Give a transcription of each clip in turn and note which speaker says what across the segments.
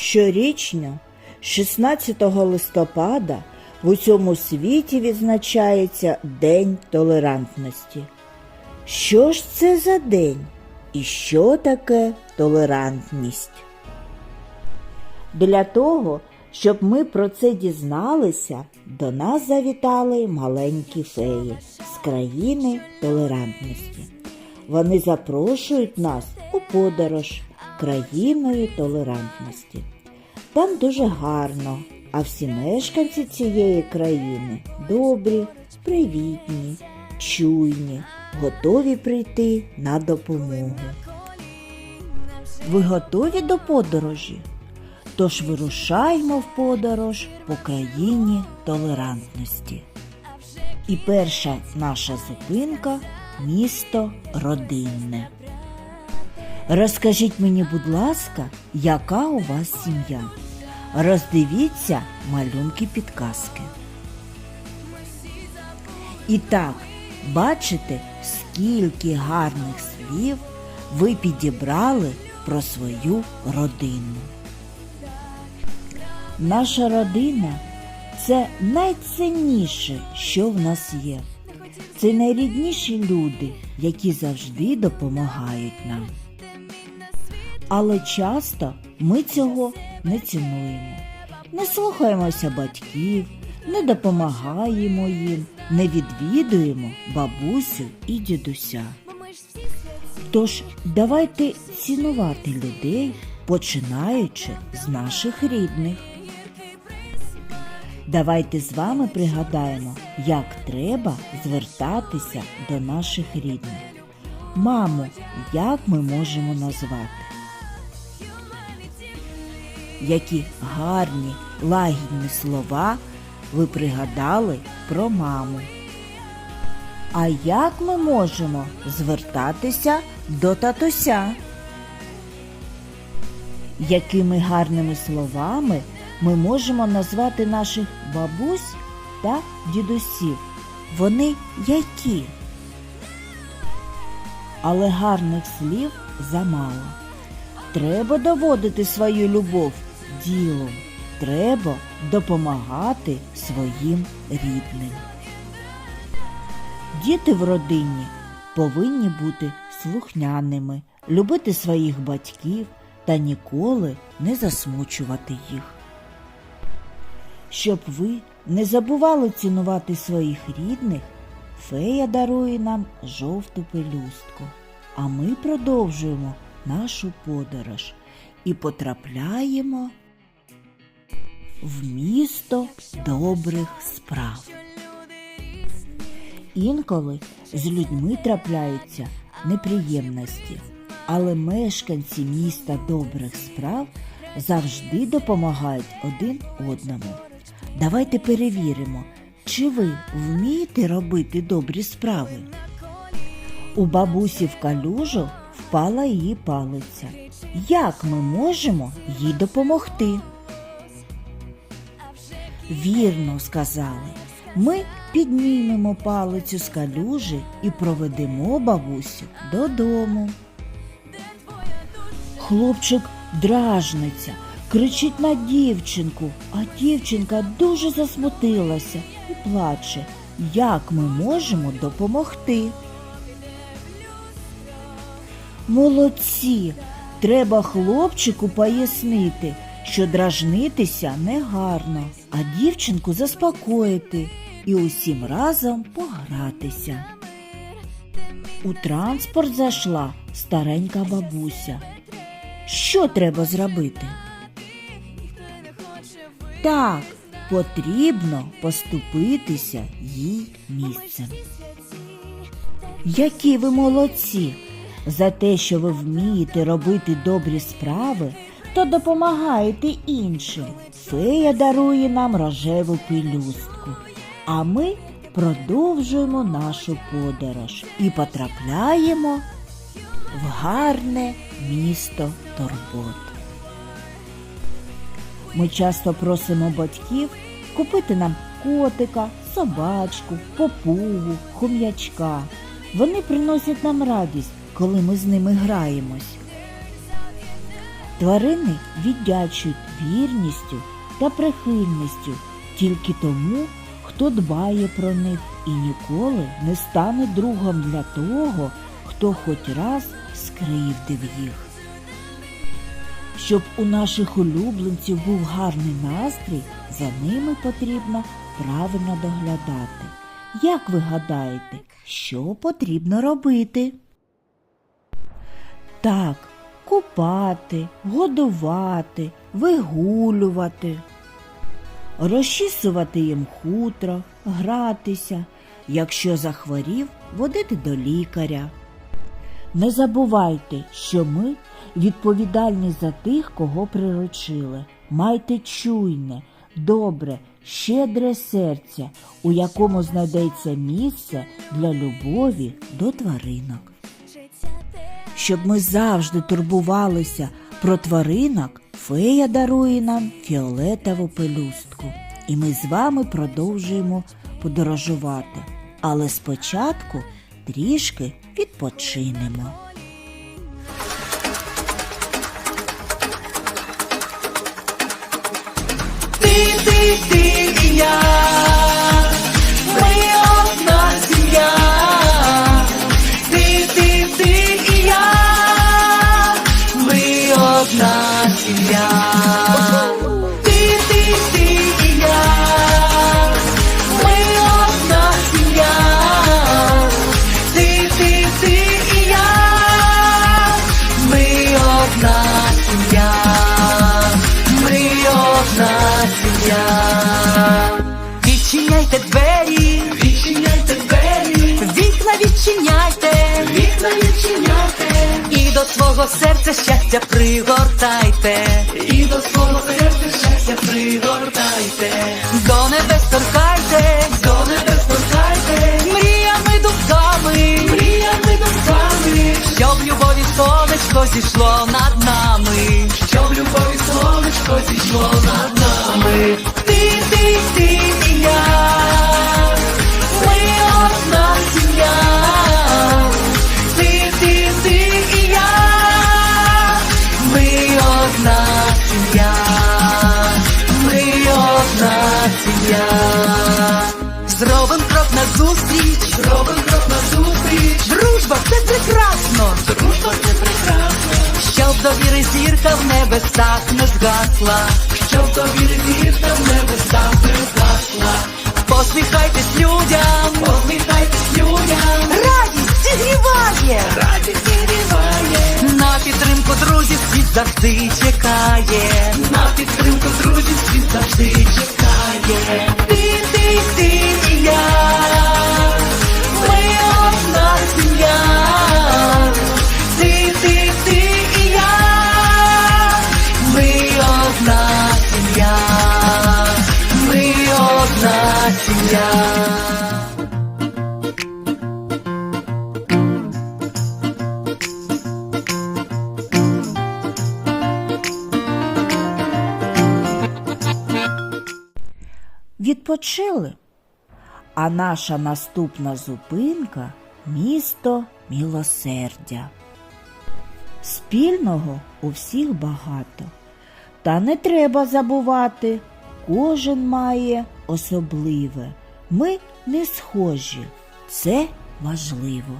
Speaker 1: Щорічно, 16 листопада, в усьому світі відзначається День толерантності. Що ж це за день і що таке толерантність? Для того, щоб ми про це дізналися, до нас завітали маленькі феї з країни толерантності. Вони запрошують нас у подорож країною толерантності. Там дуже гарно, а всі мешканці цієї країни добрі, привітні, чуйні, готові прийти на допомогу. Ви готові до подорожі? Тож вирушаємо в подорож по країні толерантності. І перша наша зупинка місто Родинне. Розкажіть мені, будь ласка, яка у вас сім'я? Роздивіться малюнки підказки. І так, бачите, скільки гарних слів ви підібрали про свою родину. Наша родина це найцінніше, що в нас є. Це найрідніші люди, які завжди допомагають нам. Але часто ми цього не цінуємо. Не слухаємося батьків, не допомагаємо їм, не відвідуємо бабусю і дідуся. Тож давайте цінувати людей, починаючи з наших рідних. Давайте з вами пригадаємо, як треба звертатися до наших рідних. Мамо, як ми можемо назвати? Які гарні, лагідні слова ви пригадали про маму. А як ми можемо звертатися до татуся? Якими гарними словами ми можемо назвати наших бабусь та дідусів? Вони які? Але гарних слів замало. Треба доводити свою любов ділом. Треба допомагати своїм рідним. Діти в родині повинні бути слухняними, любити своїх батьків та ніколи не засмучувати їх. Щоб ви не забували цінувати своїх рідних, фея дарує нам жовту пелюстку, а ми продовжуємо нашу подорож і потрапляємо в місто добрих справ. Інколи з людьми трапляються неприємності, але мешканці міста добрих справ завжди допомагають один одному. Давайте перевіримо, чи ви вмієте робити добрі справи. У бабусі в калюжу впала її палиця. Як ми можемо їй допомогти? Вірно сказали. Ми піднімемо палицю з калюжі і проведемо бабусю додому. Хлопчик дражниться, кричить на дівчинку, а дівчинка дуже засмутилася і плаче. Як ми можемо допомогти? Молодці! Треба хлопчику пояснити, що дражнитися негарно, а дівчинку заспокоїти і усім разом погратися. У транспорт зайшла старенька бабуся. Що треба зробити? Так, потрібно поступитися їй місцем. Які ви молодці! За те, що ви вмієте робити добрі справи, то допомагаєте іншим. Фея дарує нам рожеву пелюстку, а ми продовжуємо нашу подорож і потрапляємо в гарне місто Торбот. Ми часто просимо батьків купити нам котика, собачку, попугу, хом'ячка. Вони приносять нам радість, коли ми з ними граємось. Тварини віддячують вірністю та прихильністю тільки тому, хто дбає про них і ніколи не стане другом для того, хто хоч раз скривдив їх. Щоб у наших улюбленців був гарний настрій, за ними потрібно правильно доглядати. Як ви гадаєте, що потрібно робити? Так, купати, годувати, вигулювати, розчісувати їм хутро, гратися, якщо захворів, водити до лікаря. Не забувайте, що ми відповідальні за тих, кого приручили. Майте чуйне, добре, щедре серце, у якому знайдеться місце для любові до тваринок. Щоб ми завжди турбувалися про тваринок, фея дарує нам фіолетову пелюстку. І ми з вами продовжуємо подорожувати. Але спочатку трішки відпочинемо.
Speaker 2: Відчиняйте, вікна відчиняйте, і до свого серця щастя пригортайте, і до свого серця щастя пригортайте, до небес торкайте, до небес торкайте, мріями думками, мріями думками, щоб любові сонечко зійшло над нами, щоб любові сонечко зійшло над нами. Зробим крок назустріч, зробим крок назустріч. Дружба це прекрасно, дружба це прекрасно. Щоб довіри зірка в небесах не згасла, щоб довіри зірка в небесах не згасла. Посміхайтесь людям, посміхайтесь людям. Радість зігріває, радість зігріває. На підтримку друзів світ завжди чекає. На підтримку друзів світ завжди чекає. Ти, ти, ти і я. Ми одна сім'я. Ти, ти, ти одна сім'я. Ми одна сім'я.
Speaker 1: Відпочили. А наша наступна зупинка місто мілосердя. Спільного у всіх багато. Та не треба забувати, кожен має особливе. Ми не схожі, це важливо.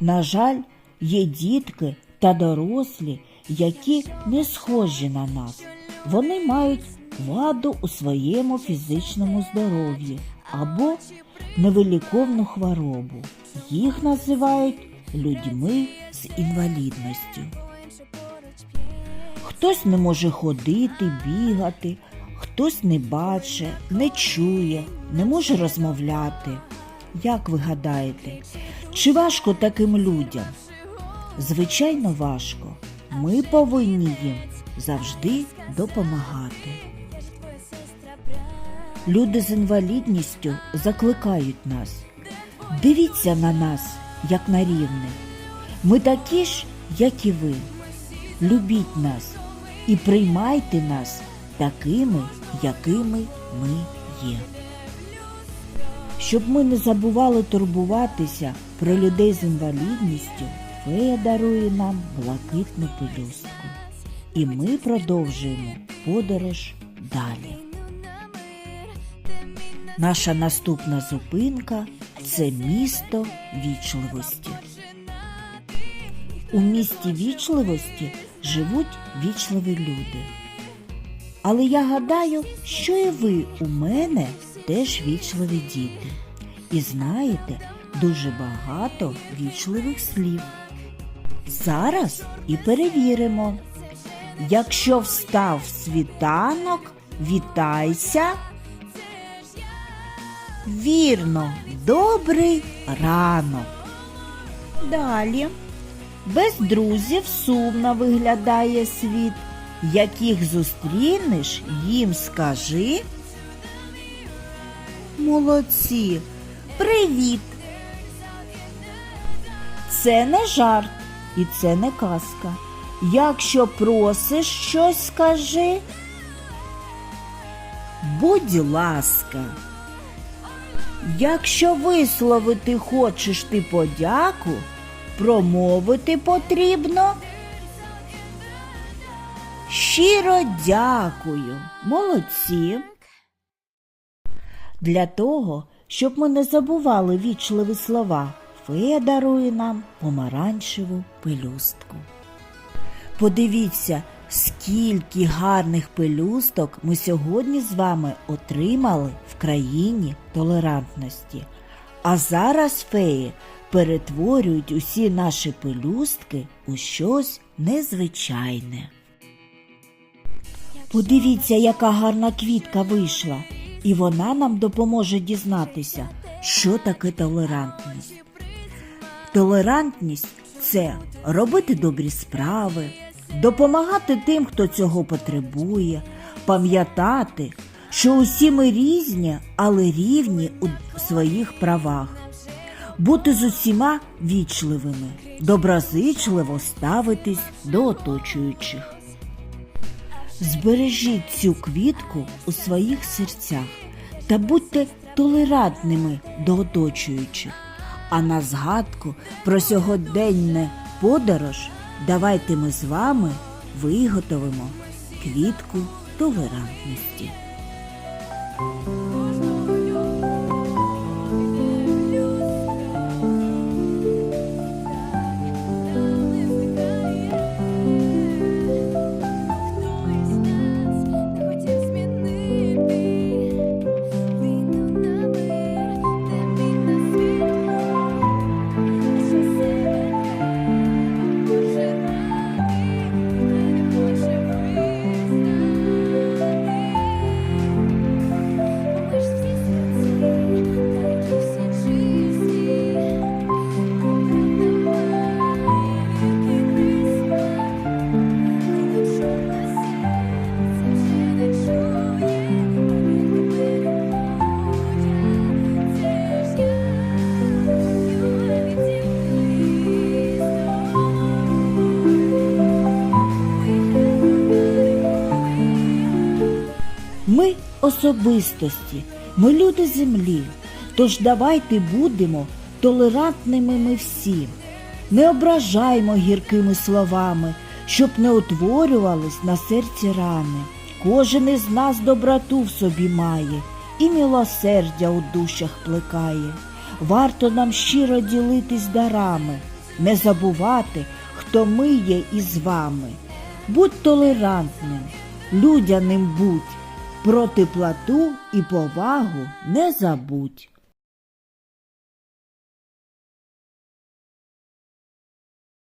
Speaker 1: На жаль, є дітки та дорослі, які не схожі на нас. Вони мають ваду у своєму фізичному здоров'ї або невиліковну хворобу. Їх називають людьми з інвалідністю. Хтось не може ходити, бігати, хтось не бачить, не чує, не може розмовляти. Як ви гадаєте, чи важко таким людям? Звичайно, важко. Ми повинні їм завжди допомагати. Люди з інвалідністю закликають нас. Дивіться на нас, як на рівних. Ми такі ж, як і ви. Любіть нас і приймайте нас такими, якими ми є. Щоб ми не забували турбуватися про людей з інвалідністю, фея дарує нам блакитну пелюстку. І ми продовжуємо подорож далі. Наша наступна зупинка це місто вічливості. У місті вічливості живуть вічливі люди. Але я гадаю, що і ви у мене теж вічливі діти. І знаєте дуже багато вічливих слів. Зараз і перевіримо. Якщо встав світанок, вітайся. Вірно, добрий ранок. Далі. Без друзів сумно виглядає світ. Яких зустрінеш, їм скажи. Молодці, привіт. Це не жарт і це не казка. Якщо просиш щось, скажи. Будь ласка. Якщо висловити хочеш ти подяку, промовити потрібно. Щиро дякую, молодці. Для того, щоб ми не забували вічливі слова, фея дарує нам помаранчеву пелюстку. Подивіться, скільки гарних пелюсток ми сьогодні з вами отримали в країні толерантності. А зараз феї перетворюють усі наші пелюстки у щось незвичайне. Подивіться, яка гарна квітка вийшла, і вона нам допоможе дізнатися, що таке толерантність. Толерантність це робити добрі справи, допомагати тим, хто цього потребує, пам'ятати, що усі ми різні, але рівні у своїх правах, бути з усіма вічливими, доброзичливо ставитись до оточуючих. Збережіть цю квітку у своїх серцях та будьте толерантними до оточуючих. А на згадку про сьогоденне подорож давайте ми з вами виготовимо квітку толерантності. Особистості, ми люди землі. Тож давайте будемо толерантними ми всі. Не ображаймо гіркими словами, щоб не утворювались на серці рани. Кожен із нас доброту в собі має і милосердя у душах плекає. Варто нам щиро ділитись дарами, не забувати, хто ми є із вами. Будь толерантним, людяним будь, про теплоту і повагу не забудь.